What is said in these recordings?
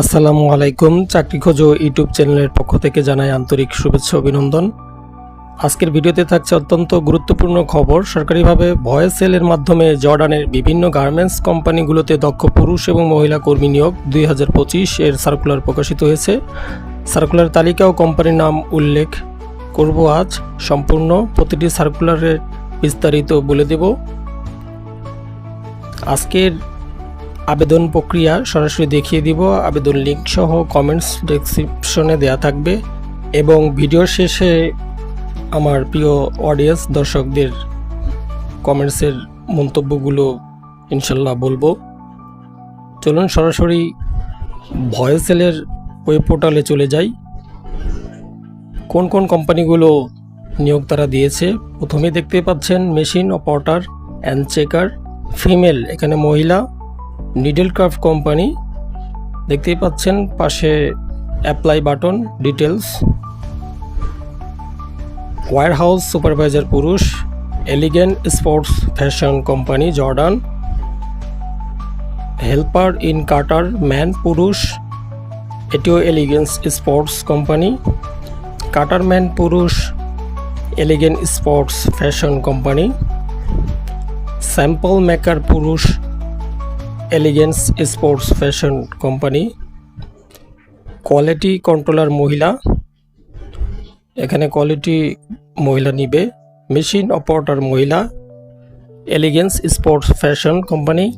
আসসালামু আলাইকুম চাকরি খোঁজো ইউটিউব চ্যানেলের পক্ষ থেকে জানাই আন্তরিক শুভেচ্ছা অভিনন্দন। আজকের ভিডিওতে থাকছে অত্যন্ত গুরুত্বপূর্ণ খবর। সরকারিভাবে ভয়েস সেলের মাধ্যমে জর্ডানের বিভিন্ন গার্মেন্টস কোম্পানিগুলোতে দক্ষ পুরুষ এবং মহিলা কর্মী নিয়োগ দুই হাজার পঁচিশ এর সার্কুলার প্রকাশিত হয়েছে। সার্কুলার তালিকা ও কোম্পানির নাম উল্লেখ করব আজ। সম্পূর্ণ প্রতিটি সার্কুলারের বিস্তারিত বলে দেব। আজকের আবেদন প্রক্রিয়া সরাসরি দেখিয়ে দিব। আবেদন লিঙ্ক সহ কমেন্টস ডেসক্রিপশনে দেয়া থাকবে এবং ভিডিওর শেষে আমার প্রিয় অডিয়েন্স দর্শকদের কমেন্টসের মন্তব্যগুলো ইনশাল্লাহ বলব। চলুন সরাসরি ভয়েসেলের ওয়েব পোর্টালে চলে যাই। কোন কোন কোম্পানিগুলো নিয়োগ তারা দিয়েছে? প্রথমে দেখতে পাচ্ছেন machine operator and checker female এখানে মহিলা। নিডল ক্রাফট কোম্পানি দেখতেই পাচ্ছেন পাশে apply button details warehouse supervisor পুরুষ elegant sports fashion company Jordan helper in cutter man পুরুষ, এটিও elegance sports company cutter man পুরুষ elegant sports fashion company sample maker পুরুষ elegance sports fashion company quality controller মহিলা। এখানে quality মহিলা নিবে। Machine operator মহিলা। Elegance sports fashion company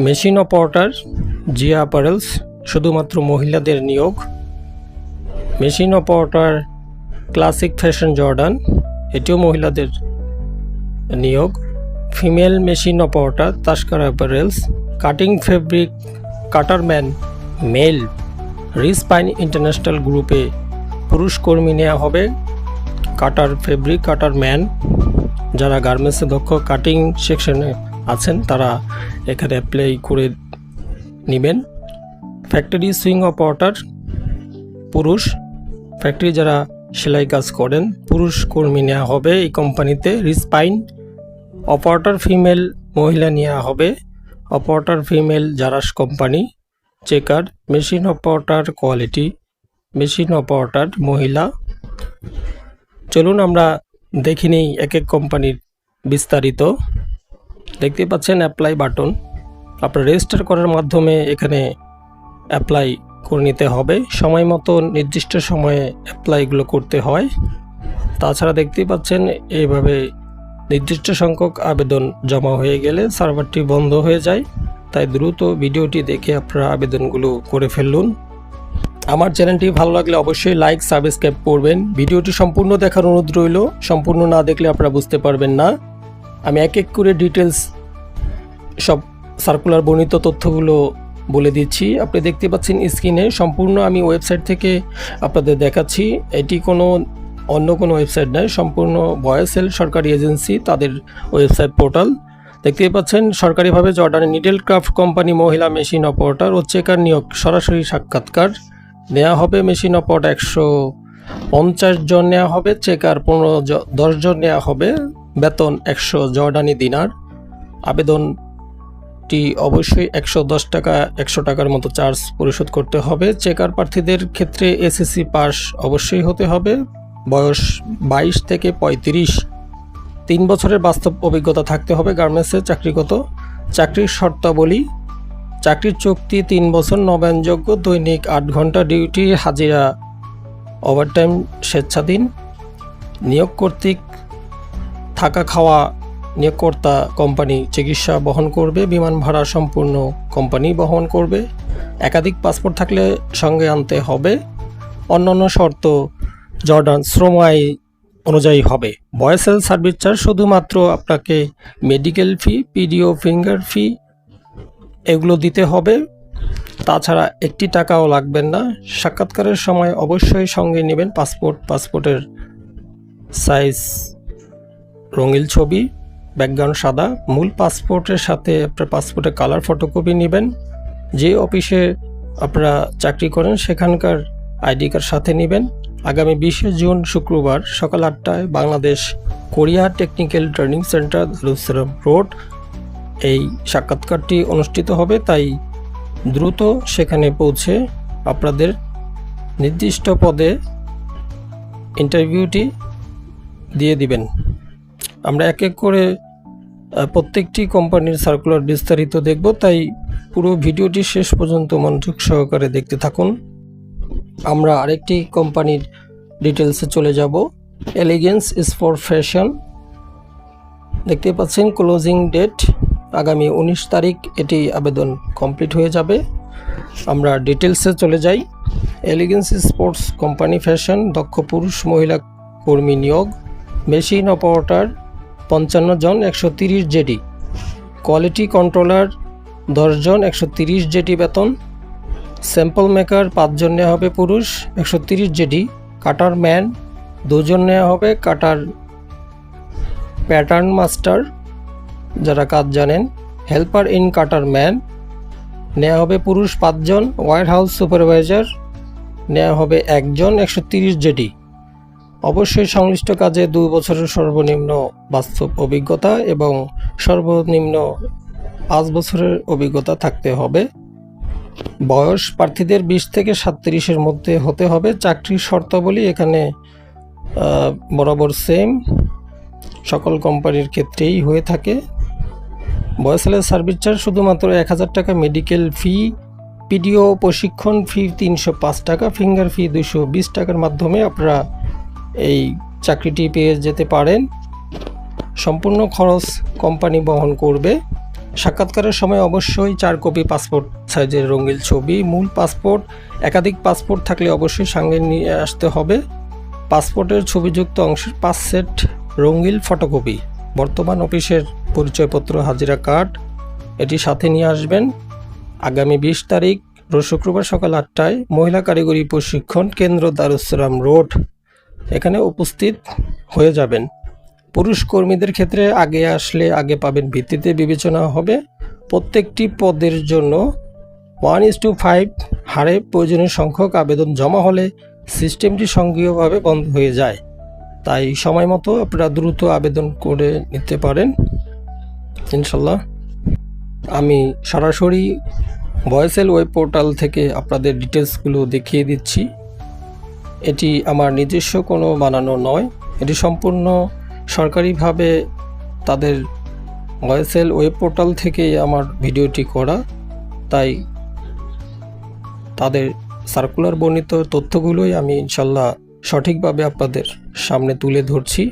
machine operator Zia apparels শুধুমাত্র মহিলাদের নিয়োগ। Machine operator classic fashion Jordan এটিও মহিলাদের নিয়োগ। Female machine operator তাস্কার apparels, cutting fabric cutterman male রিসপাইন international গ্রুপে পুরুষ কর্মী নেওয়া হবে। কাটার ফেব্রিক, কাটার ম্যান, যারা গার্মেন্টসে দক্ষ কাটিং সেকশনে আছেন, তারা এখানে অ্যাপ্লাই করে নেবেন। ফ্যাক্টরি সুইং অপারেটর পুরুষ। ফ্যাক্টরি যারা সেলাই কাজ করেন, পুরুষ কর্মী নেওয়া হবে এই কোম্পানিতে রিসপাইন অপারেটর ফিমেল মহিলা নেওয়া হবে। Operator female জারাস company, checker, machine operator quality, machine operator মহিলা। চলুন আমরা দেখে নিই এক এক কোম্পানির বিস্তারিত। দেখতে পাচ্ছেন অ্যাপ্লাই বাটন আপনার রেজিস্টার করার মাধ্যমে এখানে অ্যাপ্লাই করে নিতে হবে। সময় মতো নির্দিষ্ট সময়ে অ্যাপ্লাইগুলো করতে হয়। তাছাড়া দেখতেই পাচ্ছেন এইভাবে নির্দিষ্ট সংখ্যক আবেদন জমা হয়ে গেলে সার্ভারটি বন্ধ হয়ে যায়। তাই দ্রুত ভিডিওটি দেখে আপনারা আবেদনগুলো করে ফেলুন। আমার চ্যানেলটি ভালো লাগলে অবশ্যই লাইক, সাবস্ক্রাইব করবেন। ভিডিওটি সম্পূর্ণ দেখার অনুরোধ রইল। সম্পূর্ণ না দেখলে আপনারা বুঝতে পারবেন না। আমি এক এক করে ডিটেলস সব সার্কুলার বর্ণিত তথ্যগুলো বলে দিচ্ছি। আপনি দেখতে পাচ্ছেন স্ক্রিনে সম্পূর্ণ আমি ওয়েবসাইট থেকে আপনাদের দেখাচ্ছি। এটি কোনো অন্য কোনো ওয়েবসাইট নয় সম্পূর্ণ ভয়েসেল সরকারি এজেন্সি, তাদের ওয়েবসাইট পোর্টাল। দেখতেই পাচ্ছেন, সরকারিভাবে জর্ডানের নিডেল ক্রাফট কোম্পানি মহিলা মেশিন অপারেটর ও চেকার নিয়োগ, সরাসরি সাক্ষাৎকার। নেওয়া হবে মেশিন অপারেটর একশো পঞ্চাশ জন নেওয়া হবে, চেকার পনেরো দশ জন নেওয়া হবে, বেতন একশো জর্ডানি দিনার। আবেদনটি অবশ্যই একশো দশ টাকা, একশো টাকার মতো চার্জ পরিশোধ করতে হবে। চেকার প্রার্থীদের ক্ষেত্রে এসএসসি পাস অবশ্যই হতে হবে। বয়স বাইশ থেকে পঁয়ত্রিশ। তিন বছরের বাস্তব অভিজ্ঞতা থাকতে হবে গার্মেন্টসের চাকরিগত। চাকরির শর্তাবলী, চাকরির চুক্তি তিন বছর নবায়নযোগ্য, দৈনিক আট ঘণ্টা ডিউটি হাজিরা, ওভারটাইম স্বেচ্ছাধীন, নিয়োগ কর্তৃক থাকা খাওয়া, নিয়োগকর্তা কোম্পানি চিকিৎসা বহন করবে, বিমান ভাড়া সম্পূর্ণ কোম্পানি বহন করবে, একাধিক পাসপোর্ট থাকলে সঙ্গে আনতে হবে, অন্যান্য শর্ত জর্ডান শ্রম আই অনুযায়ী হবে। বয়েসেল সার্ভিস চার্জ শুধুমাত্র আপনাকে medical fee, PDO, finger fee এগুলো দিতে হবে। তাছাড়া একটি টাকাও লাগবেন না। সাক্ষাৎকারের সময় অবশ্যই সঙ্গে নেবেন পাসপোর্ট, পাসপোর্টের সাইজ রঙিন ছবি, ব্যাকগ্রাউন্ড সাদা, মূল পাসপোর্টের সাথে আপনার পাসপোর্টের কালার ফটোকপি নেবেন। যে অফিসে আপনারা চাকরি করেন সেখানকার আইডি কার্ড সাথে নেবেন। আগামী বিশে জুন শুক্রবার সকাল আটটায় Bangladesh Korea technical training centre Darussalam road এই সাক্ষাৎকারটি অনুষ্ঠিত হবে, তাই দ্রুত সেখানে পৌঁছে আপনাদের নির্দিষ্ট পদে ইন্টারভিউটি দিয়ে দিবেন। আমরা এক এক করে প্রত্যেকটি কোম্পানির সার্কুলার বিস্তারিত দেখব, তাই পুরো ভিডিওটি শেষ পর্যন্ত মনোযোগ সহকারে দেখতে থাকুন। আমরা আরেকটি কোম্পানির ডিটেলসে চলে যাব। এলিগেন্স ইজ ফর ফ্যাশন দেখতে পাচ্ছেন ক্লোজিং ডেট আগামী উনিশ তারিখ এটি আবেদন কমপ্লিট হয়ে যাবে। আমরা ডিটেলসে চলে যাই। এলিগেন্স স্পোর্টস কোম্পানি ফ্যাশন দক্ষ পুরুষ, মহিলা কর্মী নিয়োগ মেশিন অপারেটর পঞ্চান্ন জন, একশো তিরিশ জেডি। কোয়ালিটি কন্ট্রোলার দশজন একশো তিরিশ জেডি বেতন। স্যাম্পল মেকার পাঁচজন নেওয়া হবে পুরুষ, একশো তিরিশ জেডি। কাটার ম্যান, দুজন নেওয়া হবে কাটার প্যাটার্ন মাস্টার, যারা কাজ জানেন। হেল্পার ইন কাটার ম্যান নেওয়া হবে পুরুষ পাঁচজন। ওয়ার হাউস সুপারভাইজার নেওয়া হবে একজন, একশো তিরিশ জেডি। অবশ্যই সংশ্লিষ্ট কাজে দু বছরের সর্বনিম্ন বাস্তব অভিজ্ঞতা এবং সর্বনিম্ন পাঁচ বছরের অভিজ্ঞতা থাকতে হবে। বয়স প্রার্থীদের বিশ থেকে সাতত্রিশের মধ্যে হতে হবে। চাকরির শর্তাবলী এখানে বরাবর সেম সকল কোম্পানির ক্ষেত্রেই হয়ে থাকে। বয়সালের সার্ভিস চার্জ শুধুমাত্র এক হাজার টাকা মেডিকেল ফি পিডিও প্রশিক্ষণ ফি তিনশো পাঁচ টাকা ফিঙ্গার ফি দুশো বিশ টাকার মাধ্যমে আপনারা এই চাকরিটি পেয়ে যেতে পারেন। সম্পূর্ণ খরচ কোম্পানি বহন করবে। সাক্ষাৎকারের সময় অবশ্যই চার কপি পাসপোর্ট সাইজের রঙিন ছবি, মূল পাসপোর্ট, একাধিক পাসপোর্ট থাকলে অবশ্যই সঙ্গে নিয়ে আসতে হবে। পাসপোর্টের ছবিযুক্ত অংশের পাঁচ সেট রঙিন ফটোকপি। বর্তমান অফিসের পরিচয়পত্র, হাজিরা কার্ড, এটি সাথে নিয়ে আসবেন। আগামী বিশ তারিখ রোজ শুক্রবার সকাল আটটায় মহিলা কারিগরি প্রশিক্ষণ কেন্দ্র দারুসালাম রোড। এখানে উপস্থিত হয়ে যাবেন। পুরুষ কর্মীদের ক্ষেত্রে আগে আসলে আগে পাবেন ভিত্তিতে বিবেচনা হবে। প্রত্যেকটি পদের জন্য ওয়ান ইস টু ফাইভ হারে প্রয়োজনীয় সংখ্যক আবেদন জমা হলে সিস্টেমটি সঙ্গীয়ভাবে বন্ধ হয়ে যায়। তাই সময় মতো আপনারা দ্রুত আবেদন করে নিতে পারেন। ইনশাল্লাহ আমি সরাসরি ভয়েসেল ওয়েব পোর্টাল থেকে আপনাদের ডিটেলসগুলো দেখিয়ে দিচ্ছি। এটি আমার নিজস্ব কোনো বানানো নয়। এটি সম্পূর্ণ সরকারিভাবে তাদের ভয়েসেল ওয়েব পোর্টাল থেকে আমার ভিডিওটি করা। তাই তাদের সার্কুলার বর্ণিত তথ্যগুলোই আমি ইনশাল্লাহ সঠিকভাবে আপনাদের সামনে তুলে ধরছি।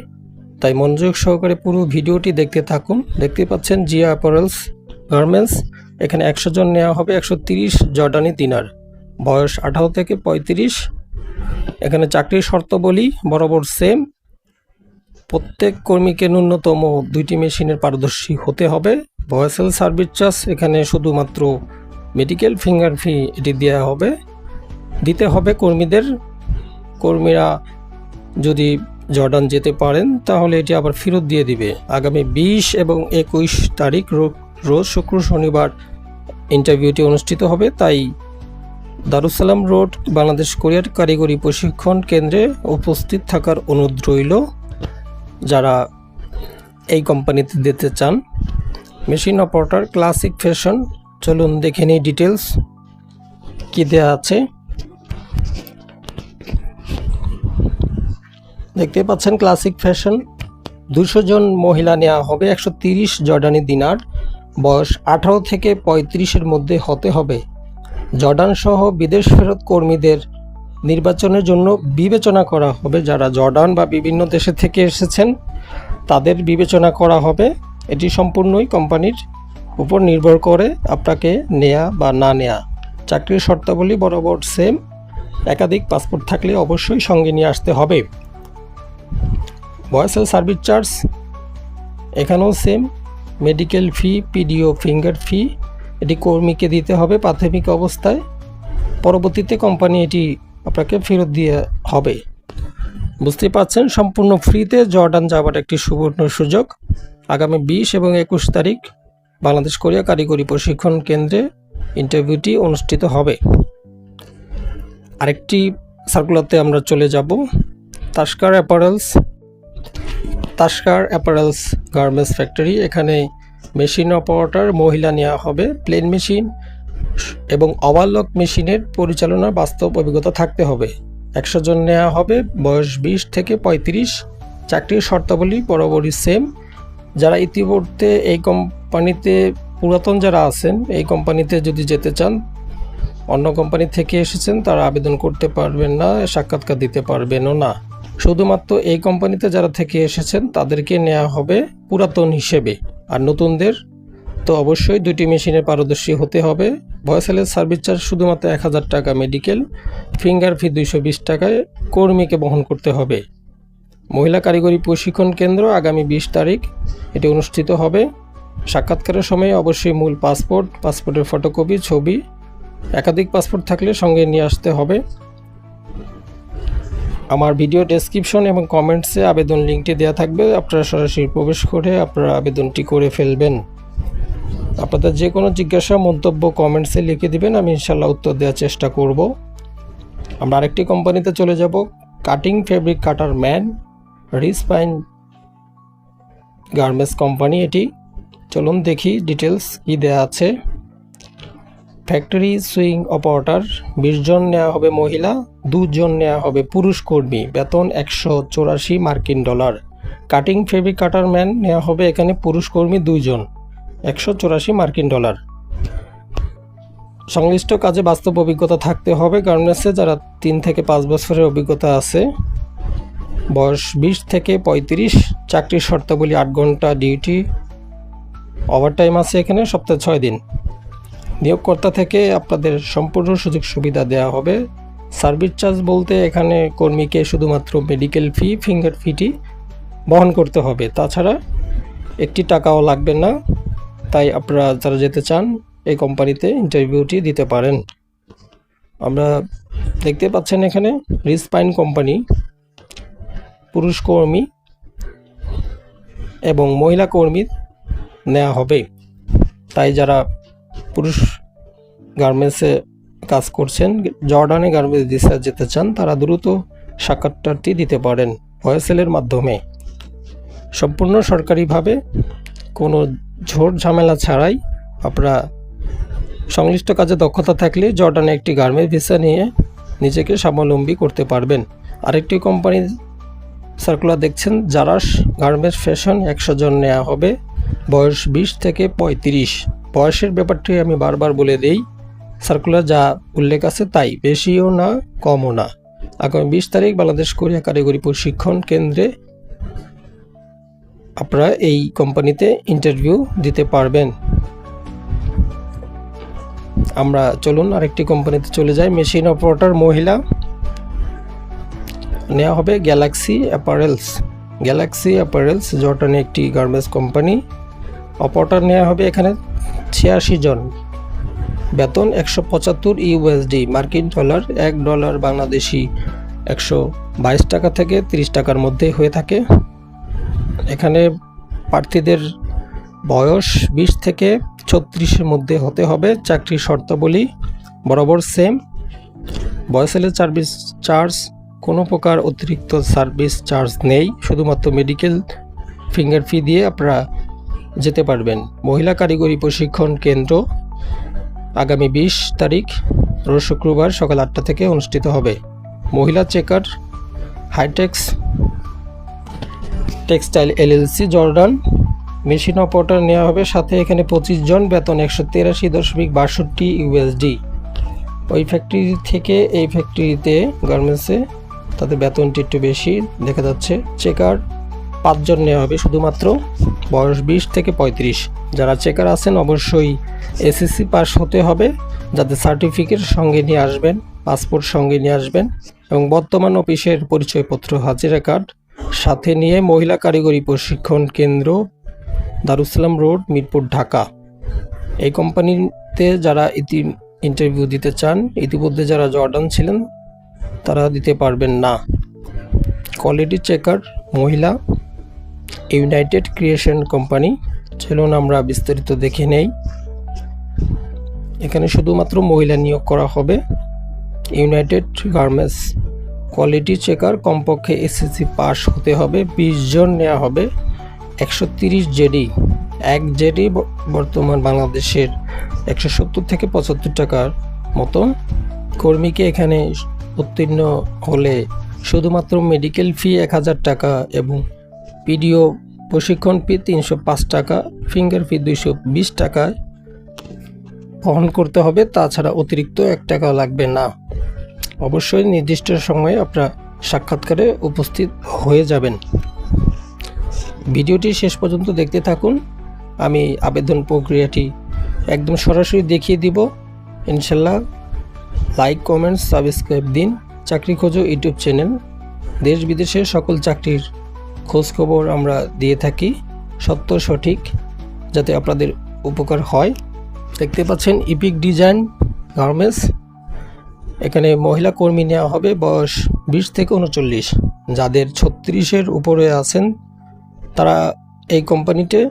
তাই মনোযোগ সহকারে পুরো ভিডিওটি দেখতে থাকুন। দেখতে পাচ্ছেন জিয়া অ্যাপারেলস গার্মেন্টস। এখানে একশো জন নেওয়া হবে, একশো তিরিশ জর্ডানি দিনার বয়স আঠারো থেকে পঁয়ত্রিশ। এখানে চাকরির শর্ত বলি বরাবর সেম প্রত্যেক কর্মীকে ন্যূনতম দুইটি মেশিনের পারদর্শী হতে হবে। ভয়েসেল সার্ভিস চার্জ এখানে শুধুমাত্র মেডিকেল ফিঙ্গার ফি এটি দেওয়া হবে। দিতে হবে কর্মীদের। কর্মীরা যদি জর্ডান যেতে পারেন, তাহলে এটি আবার ফেরত দিয়ে দিবে। আগামী বিশ এবং একুশ তারিখ রোজ শুক্র, শনিবার ইন্টারভিউটি অনুষ্ঠিত হবে। তাই দারুসালাম রোড, বাংলাদেশ কোরিয়ার কারিগরি প্রশিক্ষণ কেন্দ্রে উপস্থিত থাকার অনুরোধ রইল। যারা এই কোম্পানিতে দিতে চান মেশিন অপারেটর ক্লাসিক ফ্যাশন চলুন দেখে নিই ডিটেলস কী দেওয়া আছে। দেখতে পাচ্ছেন ক্লাসিক ফ্যাশন দুশো জন মহিলা নেওয়া হবে, একশো তিরিশ জর্ডানি দিনার, বয়স আঠারো থেকে পঁয়ত্রিশের মধ্যে হতে হবে। জর্ডান সহ বিদেশ ফেরত কর্মীদের নির্বাচনের জন্য বিবেচনা করা হবে। যারা জর্ডান বা বিভিন্ন দেশে থেকে এসেছেন, তাদের বিবেচনা করা হবে। এটি সম্পূর্ণই কোম্পানির উপর নির্ভর করে আপনাকে নেয়া বা না নেয়া। চাকরির শর্তাবলী বরাবর সেম একাধিক পাসপোর্ট থাকলে অবশ্যই সঙ্গে নিয়ে আসতে হবে। ভয়েসেল সার্ভিস চার্জ এখানেও same medical fee, PDO, finger fee, এটি কর্মীকে দিতে হবে প্রাথমিক অবস্থায়। পরবর্তীতে কোম্পানি এটি আপনাকে ফেরত দিয়ে হবে। বুঝতে পারছেন, সম্পূর্ণ ফ্রিতে জর্ডান যাওয়ার একটি সুবর্ণ সুযোগ। আগামী বিশ এবং একুশ তারিখ বাংলাদেশ কোরিয়া কারিগরি প্রশিক্ষণ কেন্দ্রে ইন্টারভিউটি অনুষ্ঠিত হবে। আরেকটি সার্কুলারতে আমরা চলে যাব। তাস্কার অ্যাপারেলস তাস্কার অ্যাপারেলস গার্মেন্টস ফ্যাক্টরি। এখানে মেশিন অপারেটর মহিলা নেওয়া হবে। প্লেন মেশিন এবং ওভারলক মেশিনের পরিচালনার বাস্তব অভিজ্ঞতা থাকতে হবে। একশো জন নেওয়া হবে, বয়স বিশ থেকে পঁয়ত্রিশ। চাকরির শর্তাবলী, বরাবরই সেম যারা ইতিমধ্যে এই কোম্পানিতে পুরাতন যারা আছেন, এই কোম্পানিতে যদি যেতে চান, অন্য কোম্পানি থেকে এসেছেন, তারা আবেদন করতে পারবেন না, সাক্ষাৎকার দিতে পারবেনও না। শুধুমাত্র এই কোম্পানিতে যারা থেকে এসেছেন, তাদেরকে নেওয়া হবে পুরাতন হিসেবে। আর নতুনদের তো অবশ্যই দুটি মেশিনে পারদর্শী হতে হবে। ভয়েসেলের সার্ভিস চার্জ শুধুমাত্র এক হাজার টাকা মেডিকেল, ফিঙ্গার ফি দুইশো বিশ টাকায় কর্মীকে বহন করতে হবে। মহিলা কারিগরি প্রশিক্ষণ কেন্দ্র আগামী বিশ তারিখ, এটি অনুষ্ঠিত হবে। সাক্ষাৎকারের সময় অবশ্যই মূল পাসপোর্ট, পাসপোর্টের ফটোকপি, ছবি, একাধিক পাসপোর্ট থাকলে সঙ্গে নিয়ে আসতে হবে। আমার ভিডিও ডেসক্রিপশন এবং কমেন্টসে আবেদন লিঙ্কটি দেওয়া থাকবে। আপনারা সরাসরি প্রবেশ করে আপনারা আবেদনটি করে ফেলবেন। আপনাদের যে কোনো জিজ্ঞাসা, মন্তব্য কমেন্টসে লিখে দিবেন, আমি ইনশাল্লাহ উত্তর দেওয়ার চেষ্টা করব। আমরা আরেকটি কোম্পানিতে চলে যাব কাটিং ফেব্রিক কাটার ম্যান রিসপাইন গার্মেন্টস কোম্পানি এটি। চলুন দেখি ডিটেলস কী দেওয়া আছে। ফ্যাক্টরি সুইং অপারেটর বিশ জন নেওয়া হবে মহিলা, দুজন নেওয়া হবে পুরুষ কর্মী, বেতন একশো চৌরাশি মার্কিন dollar. Cutting fabric cutter man নেওয়া হবে এখানে পুরুষ কর্মী দুইজন। একশো চৌরাশি মার্কিন ডলার। সংশ্লিষ্ট কাজে বাস্তব অভিজ্ঞতা থাকতে হবে গার্মেন্টসে যারা তিন থেকে পাঁচ বছরের অভিজ্ঞতা আছে। বয়স বিশ থেকে পঁয়ত্রিশ, চাকরির শর্তাবলী আট ঘণ্টা ডিউটি, ওভারটাইম আছে এখানে সপ্তাহে ছয় দিন। নিয়োগকর্তা থেকে আপনাদের সম্পূর্ণ সুযোগ সুবিধা দেওয়া হবে। সার্ভিস চার্জ বলতে এখানে কর্মীকে শুধুমাত্র মেডিকেল ফি, ফিঙ্গার ফিটি বহন করতে হবে। তাছাড়া একটি টাকাও লাগবে না। তাই আপনারা যারা যেতে চান, এই কোম্পানিতে ইন্টারভিউটি দিতে পারেন। আমরা দেখতে পাচ্ছেন এখানে রিসপাইন কোম্পানি, পুরুষ কর্মী এবং মহিলা কর্মী নেওয়া হবে। তাই যারা পুরুষ গার্মেন্টসে কাজ করছেন, জর্ডানে গার্মেন্টস দিশা যেতে চান, তারা দ্রুত সাক্ষাৎকারটি দিতে পারেন। ভয়েসেলের মাধ্যমে। সম্পূর্ণ সরকারিভাবে কোনো ঝোট ঝামেলা ছাড়াই আপনারা সংশ্লিষ্ট কাজে দক্ষতা থাকলে জর্ডানে একটি গার্মেন্ট ভিসা নিয়ে নিজেকে স্বাবলম্বী করতে পারবেন। আরেকটি কোম্পানির সার্কুলার দেখছেন, জারাস গার্মেন্টস ফ্যাশন একশো জন নেওয়া হবে, বয়স বিশ থেকে পঁয়ত্রিশ। বয়সের ব্যাপারটি আমি বারবার বলে দেই, সার্কুলার যা উল্লেখ আছে তাই, বেশিও না, কমও না। আগামী বিশ তারিখ বাংলাদেশ কোরিয়া কারিগরি প্রশিক্ষণ কেন্দ্রে আপনারা এই কোম্পানিতে ইন্টারভিউ দিতে পারবেন। আমরা চলুন আরেকটি কোম্পানিতে চলে যাই। মেশিন অপারেটর মহিলা। নেওয়া হবে গ্যালাক্সি অ্যাপারেলস গ্যালাক্সি অ্যাপারেলস জর্টানে একটি গার্মেন্টস কোম্পানি অপারেটর নেওয়া হবে এখানে ছিয়াশি জন। বেতন একশো পঁচাত্তর ইউএসডি মার্কিন ডলার এক ডলার বাংলাদেশি একশো বাইশ টাকা থেকে তিরিশ টাকার মধ্যে হয়ে থাকে। এখানে প্রার্থীদের বয়স বিশ থেকে ছত্রিশের মধ্যে হতে হবে, চাকরির শর্তাবলী বরাবর সেম বয়সেলের সার্ভিস চার্জ কোনো প্রকার অতিরিক্ত সার্ভিস চার্জ নেই, শুধুমাত্র মেডিকেল ফিঙ্গার ফি দিয়ে আপনারা যেতে পারবেন। মহিলা কারিগরি প্রশিক্ষণ কেন্দ্র আগামী বিশ তারিখ, রোজ শুক্রবার সকাল আটটা থেকে অনুষ্ঠিত হবে। মহিলা checker Hitex textile LLC Jordan. Machine operator নেওয়া হবে। সাথে এখানে পঁচিশ জন, বেতন একশো তেরাশি দশমিক বাষট্টি ইউএসডি। ওই ফ্যাক্টরি থেকে এই ফ্যাক্টরিতে গার্মেন্টসে তাদের বেতনটি একটু বেশি দেখা যাচ্ছে। চেকার পাঁচজন নেওয়া হবে শুধুমাত্র। বয়স বিশ থেকে পঁয়ত্রিশ। যারা চেকার আছেন, অবশ্যই এসএসসি পাস হতে হবে। যাতে সার্টিফিকেট সঙ্গে নিয়ে আসবেন পাসপোর্ট সঙ্গে নিয়ে আসবেন এবং বর্তমান অফিসের পরিচয়পত্র, হাজিরা কার্ড সাথে নিয়ে মহিলা কারিগরি প্রশিক্ষণ কেন্দ্র দারুসালাম রোড, মিরপুর, ঢাকা। এই কোম্পানিতে যারা ইতি ইন্টারভিউ দিতে চান, ইতিমধ্যে যারা জর্ডান ছিলেন, তারা দিতে পারবেন না। কোয়ালিটি চেকার মহিলা ইউনাইটেড ক্রিয়েশন কোম্পানি চলুন আমরা বিস্তারিত দেখে নেই। এখানে শুধুমাত্র মহিলা নিয়োগ করা হবে। ইউনাইটেড গার্মেন্টস কোয়ালিটি চেকার কমপক্ষে এসএসসি পাস হতে হবে। বিশ জন নেওয়া হবে। একশো তিরিশ জেডি। এক জেডি বর্তমান বাংলাদেশের একশো সত্তর থেকে পঁচাত্তর টাকার মতো কর্মীকে এখানে উত্তীর্ণ হলে শুধুমাত্র মেডিকেল ফি এক হাজার টাকা এবং পিডিও প্রশিক্ষণ ফি তিনশো পাঁচ টাকা ফিঙ্গার ফি দুইশো বিশ টাকায় বহন করতে হবে। তাছাড়া অতিরিক্ত এক টাকা লাগবে না। অবশ্যই নির্দিষ্ট সময়ে আপনারা সাক্ষাৎকারে উপস্থিত হয়ে যাবেন। ভিডিওটি শেষ পর্যন্ত দেখতে থাকুন। আমি আবেদন প্রক্রিয়াটি একদম সরাসরি দেখিয়ে দিব। ইনশাল্লাহ লাইক, কমেন্ট, সাবস্ক্রাইব দিন। চাকরি খোঁজো ইউটিউব চ্যানেল। দেশ বিদেশের সকল চাকরির খোঁজ খবর আমরা দিয়ে থাকি। সত্য সঠিক, যাতে আপনাদের উপকার হয়। দেখতে পাচ্ছেন ইপিক ডিজাইন, গার্মেন্টস। এখানে মহিলা কর্মী নেওয়া হবে বয়স বিশ থেকে উনচল্লিশ। যাদের ছত্রিশের উপরে আছেন, তারা এই কোম্পানিতে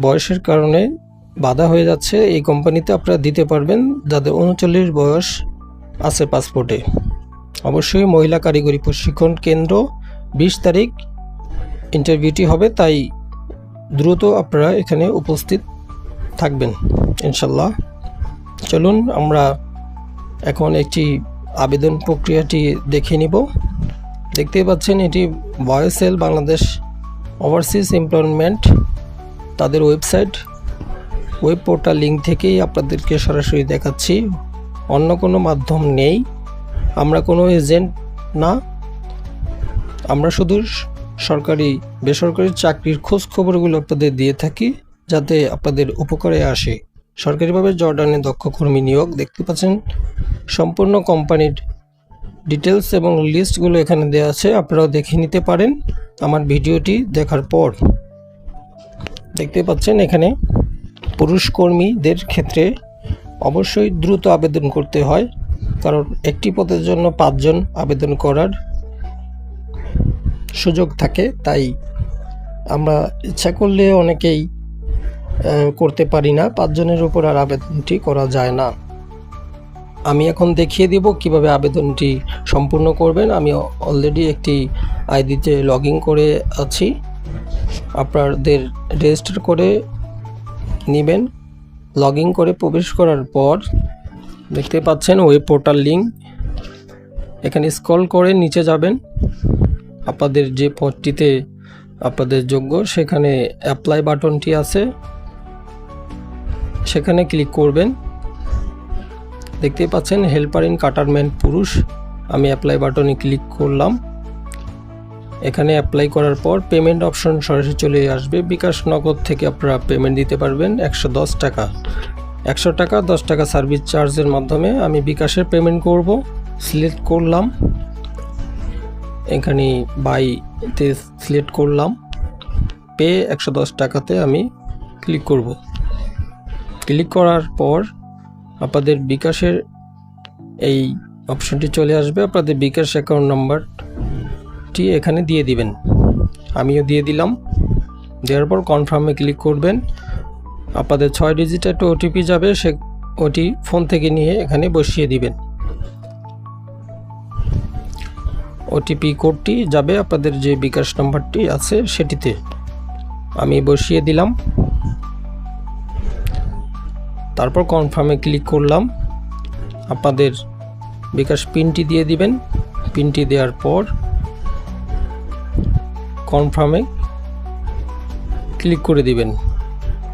বয়সের কারণে বাধা হয়ে যাচ্ছে। এই কোম্পানিতে আপনারা দিতে পারবেন যাদের উনচল্লিশ বয়স আছে পাসপোর্টে। অবশ্যই মহিলা কারিগরি প্রশিক্ষণ কেন্দ্র বিশ তারিখ ইন্টারভিউটি হবে, তাই দ্রুত আপনারা এখানে উপস্থিত থাকবেন, ইনশাল্লাহ। চলুন, আমরা এখন একটি আবেদন প্রক্রিয়াটি দেখে নিব। দেখতেই পাচ্ছেন, এটি বয়সেল বাংলাদেশ ওভারসিজ এমপ্লয়মেন্ট। তাদের ওয়েবসাইট, ওয়েব পোর্টাল লিঙ্ক থেকেই আপনাদেরকে সরাসরি দেখাচ্ছি। অন্য কোনো মাধ্যম নেই। আমরা কোনো এজেন্ট না। আমরা শুধু সরকারি, বেসরকারি চাকরির খোঁজ খবরগুলো আপনাদের দিয়ে থাকি, যাতে আপনাদের উপকারে আসে। সরকারিভাবে জর্ডানে দক্ষ কর্মী নিয়োগ দেখতে পাচ্ছেন। সম্পূর্ণ কোম্পানির ডিটেলস এবং লিস্টগুলো এখানে দেওয়া আছে, আপনারাও দেখে নিতে পারেন আমার ভিডিওটি দেখার পর। দেখতে পাচ্ছেন এখানে পুরুষ কর্মীদের ক্ষেত্রে অবশ্যই দ্রুত আবেদন করতে হয়, কারণ একটি পদের জন্য পাঁচজন আবেদন করার সুযোগ থাকে, তাই আমরা ইচ্ছা করলে অনেকেই করতে পারি না, পাঁচজনের উপর আর আবেদনটি করা যায় না। আমি এখন দেখিয়ে দিব কীভাবে আবেদনটি সম্পূর্ণ করবেন। আমি অলরেডি একটি আইডিতে লগ করে আছি। আপনাদের রেজিস্টার করে নেবেন। লগ করে প্রবেশ করার পর দেখতে পাচ্ছেন ওয়েব পোর্টাল লিঙ্ক এখানে স্ক্রল করে নিচে যাবেন। আপনাদের যে পদটিতে আপনাদের যোগ্য, সেখানে অ্যাপ্লাই বাটনটি আছে। সেখানে ক্লিক করবেন। দেখতেই পাচ্ছেন হেল্পার ইন কাটারম্যান পুরুষ। আমি অ্যাপ্লাই বাটনে ক্লিক করলাম। এখানে অ্যাপ্লাই করার পর পেমেন্ট অপশন সরাসরি চলে আসবে। বিকাশ নগদ থেকে আপনারা পেমেন্ট দিতে পারবেন একশো দশ টাকা। একশো টাকা, দশ টাকা সার্ভিস চার্জের মাধ্যমে আমি বিকাশের পেমেন্ট করব। সিলেক্ট করলাম। এখানে বাইতে সিলেক্ট করলাম। পে একশো দশ টাকাতে আমি ক্লিক করব। ক্লিক করার পর আপনাদের বিকাশের এই অপশনটি চলে আসবে। আপনাদের বিকাশ অ্যাকাউন্ট নাম্বারটি এখানে দিয়ে দিবেন। আমিও দিয়ে দিলাম। দেওয়ার পর কনফার্মে ক্লিক করবেন। আপনাদের ছয় ডিজিট একটা ওটিপি যাবে, সে ওটি ফোন থেকে নিয়ে এখানে বসিয়ে দিবেন। ওটিপি কোডটি যাবে আপনাদের যে বিকাশ নাম্বারটি আছে সেটিতে। আমি বসিয়ে দিলাম। তারপর কনফার্মে ক্লিক করলাম। আপনাদের বিকাশ পিনটি দিয়ে দিবেন। পিনটি দেওয়ার পর কনফার্মে ক্লিক করে দিবেন।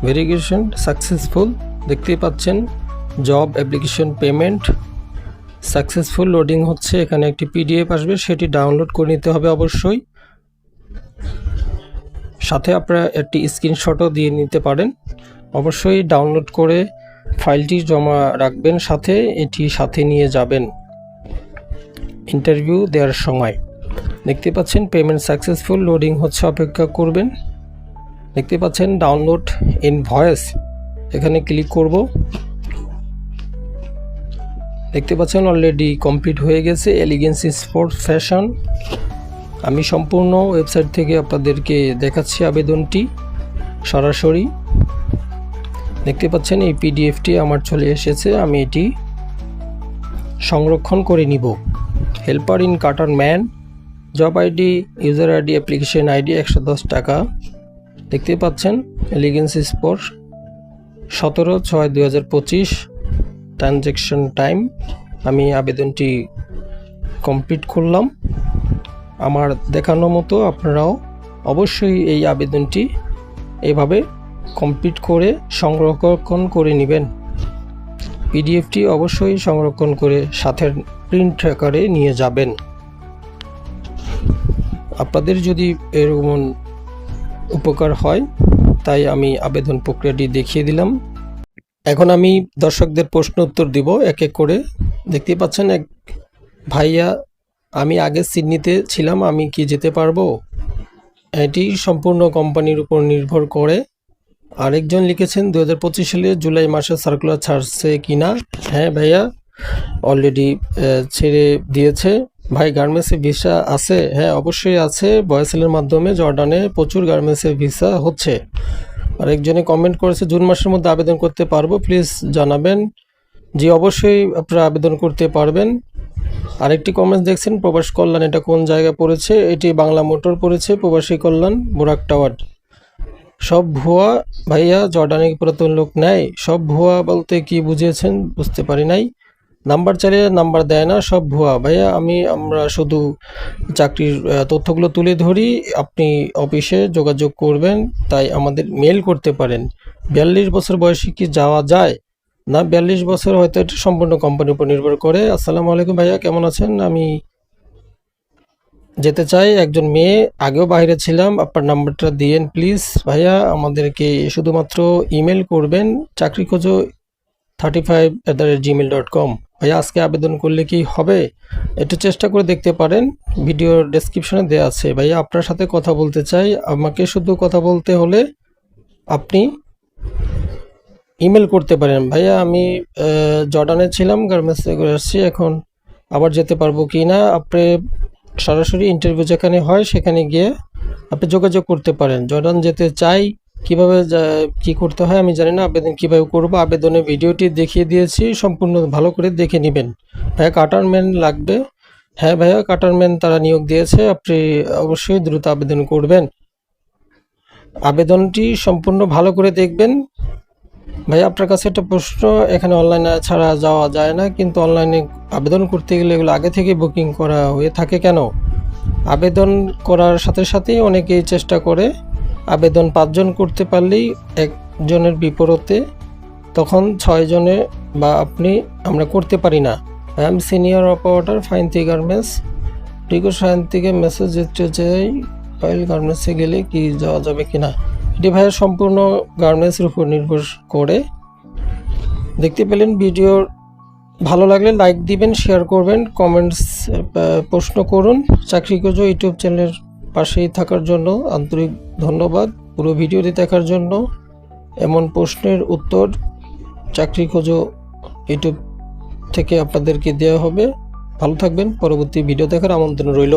ভেরিফিকেশন সাকসেসফুল দেখতেই পাচ্ছেন job application payment successful loading হচ্ছে। এখানে একটি পিডিএফ আসবে, সেটি ডাউনলোড করে নিতে হবে অবশ্যই। সাথে আপনারা একটি স্ক্রিনশটও দিয়ে নিতে পারেন। অবশ্যই ডাউনলোড করে ফাইলটি জমা রাখবেন সাথে এটি সাথে নিয়ে যাবেন। ইন্টারভিউ দেওয়ার সময়। দেখতে পাচ্ছেন, পেমেন্ট সাকসেসফুল, লোডিং হচ্ছে অপেক্ষা করবেন। দেখতে পাচ্ছেন, ডাউনলোড ইন ভয়েস। এখানে ক্লিক করব। দেখতে পাচ্ছেন অলরেডি কমপ্লিট হয়ে গেছে এলিগেন্সি স্পোর্ট ফ্যাশন আমি সম্পূর্ণ ওয়েবসাইট থেকে আপনাদেরকে দেখাচ্ছি আবেদনটি। সরাসরি দেখতে পাচ্ছেন, এই পিডিএফটি আমার চলে এসেছে, আমি এটি সংরক্ষণ করে নিব। Helper in cutter man job ID user ID application ID একশো দশ টাকা। দেখতে পাচ্ছেন এলিগেন্স স্পোর্ট সতেরো ছয় দুই হাজার পঁচিশ ট্রানজ্যাকশন টাইম আমি আবেদনটি কমপ্লিট করলাম। আমার দেখানো মতো আপনারাও অবশ্যই এই আবেদনটি এভাবে কমপ্লিট করে সংরক্ষণ করে নেবেন। পিডিএফটি অবশ্যই সংরক্ষণ করে সাথের প্রিন্ট আকারে নিয়ে যাবেন। আপনাদের যদি এরকম উপকার হয়, তাই আমি আবেদন প্রক্রিয়াটি দেখিয়ে দিলাম। এখন আমি দর্শকদের প্রশ্ন উত্তর দিব, এক এক করে। দেখতে পাচ্ছেন এক ভাইয়া, আমি আগে সিডনিতে ছিলাম, আমি কি যেতে পারব? এটি সম্পূর্ণ কোম্পানির উপর নির্ভর করে। আরেকজন লিখেছেন দু হাজার পঁচিশ সালে জুলাই মাসে সার্কুলার ছাড়ছে কিনা হ্যাঁ ভাইয়া অলরেডি ছেড়ে দিয়েছে। ভাই গার্মেন্টসে ভিসা আছে? হ্যাঁ অবশ্যই আছে। বয়সেলের মাধ্যমে জর্ডানে প্রচুর গার্মেন্টসে ভিসা হচ্ছে। আরেকজনে কমেন্ট করেছে, জুন মাসের মধ্যে আবেদন করতে পারব? প্লিজ জানাবেন। জি, অবশ্যই আপনারা আবেদন করতে পারবেন। আরেকটি কমেন্ট দেখছেন, প্রবাস কল্যাণ, এটা কোন জায়গায় পড়েছে? এটি বাংলা মোটর পড়েছে, প্রবাসী কল্যাণ বোরাক টাওয়ার। সব ভুয়া ভাইয়া জর্ডানে পুরাতন লোক নেয় সব ভুয়া বলতে কি বুঝিয়েছেন বুঝতে পারি নাই। নাম্বার চাইলে নাম্বার দেয় না, সব ভুয়া। ভাইয়া, আমি, আমরা শুধু চাকরির তথ্যগুলো তুলে ধরি। আপনি অফিসে যোগাযোগ করবেন, তাই আমাদের মেল করতে পারেন। বিয়াল্লিশ বছর বয়সে কি যাওয়া যায়? না, বিয়াল্লিশ বছর হয়তো এটা সম্পূর্ণ কোম্পানির উপর নির্ভর করে। আসসালামু আলাইকুম ভাইয়া, কেমন আছেন? আমি যেতে চাই। একজন মেয়ে, আগেও বাইরে ছিলাম। আপনার নাম্বারটা দিয়েন প্লিজ। ভাইয়া, আমাদেরকে শুধুমাত্র ইমেল করবেন চাকরি খোঁজো thirty five at the rate Gmail dot com ভাইয়া, আজকে আবেদন করলে কি হবে? একটু চেষ্টা করে দেখতে পারেন। ভিডিওর ডেসক্রিপশনে দেওয়া আছে। ভাইয়া, আপনার সাথে কথা বলতে চাই। আমাকে শুধু কথা বলতে হলে আপনি ইমেল করতে পারেন। ভাইয়া, আমি জর্ডানে ছিলাম, গার্মেন্টসে করে আসছি। এখন আবার যেতে পারব কি না? আপনি সরাসরি ইন্টারভিউ যেখানে হয়, সেখানে গিয়ে আপনি যোগাযোগ করতে পারেন। জর্ডান যেতে চাই, কীভাবে কি করতে হয় আমি জানি না। আবেদন কীভাবে করব? আবেদনের ভিডিওটি দেখিয়ে দিয়েছি, সম্পূর্ণ ভালো করে দেখে নেবেন। ভাইয়া কাটারম্যান লাগবে? হ্যাঁ ভাইয়া কাটারম্যান তারা নিয়োগ দিয়েছে, আপনি অবশ্যই দ্রুত আবেদন করবেন। আবেদনটি সম্পূর্ণ ভালো করে দেখবেন। ভাই, আপনার কাছে একটা প্রশ্ন, এখানে অনলাইনে ছাড়া যাওয়া যায় না, কিন্তু অনলাইনে আবেদন করতে গেলে এগুলো আগে থেকে বুকিং করা হয়ে থাকে কেন? আবেদন করার সাথে সাথেই অনেকেই চেষ্টা করে আবেদন পাঁচজন করতে পারলেই একজনের বিপরীতে, তখন ছয়জনে বা আপনি, আমরা করতে পারি না। আই এম সিনিয়র অপারেটর ফাইনতি গার্মেন্টস রিকো সায়ন থেকে মেসেজ দিতে চাই ফাইল গার্মেন্টসে গেলে কি যাওয়া যাবে কিনা? ভাইয়ের সম্পূর্ণ গার্মেন্টসের উপর নির্ভর করে। দেখতে পেলেন ভিডিওর ভালো লাগলে লাইক দিবেন শেয়ার করবেন কমেন্টস প্রশ্ন করুন। চাকরি খোঁজো ইউটিউব চ্যানেলের পাশেই থাকার জন্য। আন্তরিক ধন্যবাদ পুরো ভিডিওটি দেখার জন্য। এমন প্রশ্নের উত্তর চাকরি খোঁজো ইউটিউব থেকে আপনাদেরকে দেওয়া হবে। ভালো থাকবেন, পরবর্তী ভিডিও দেখার আমন্ত্রণ রইল।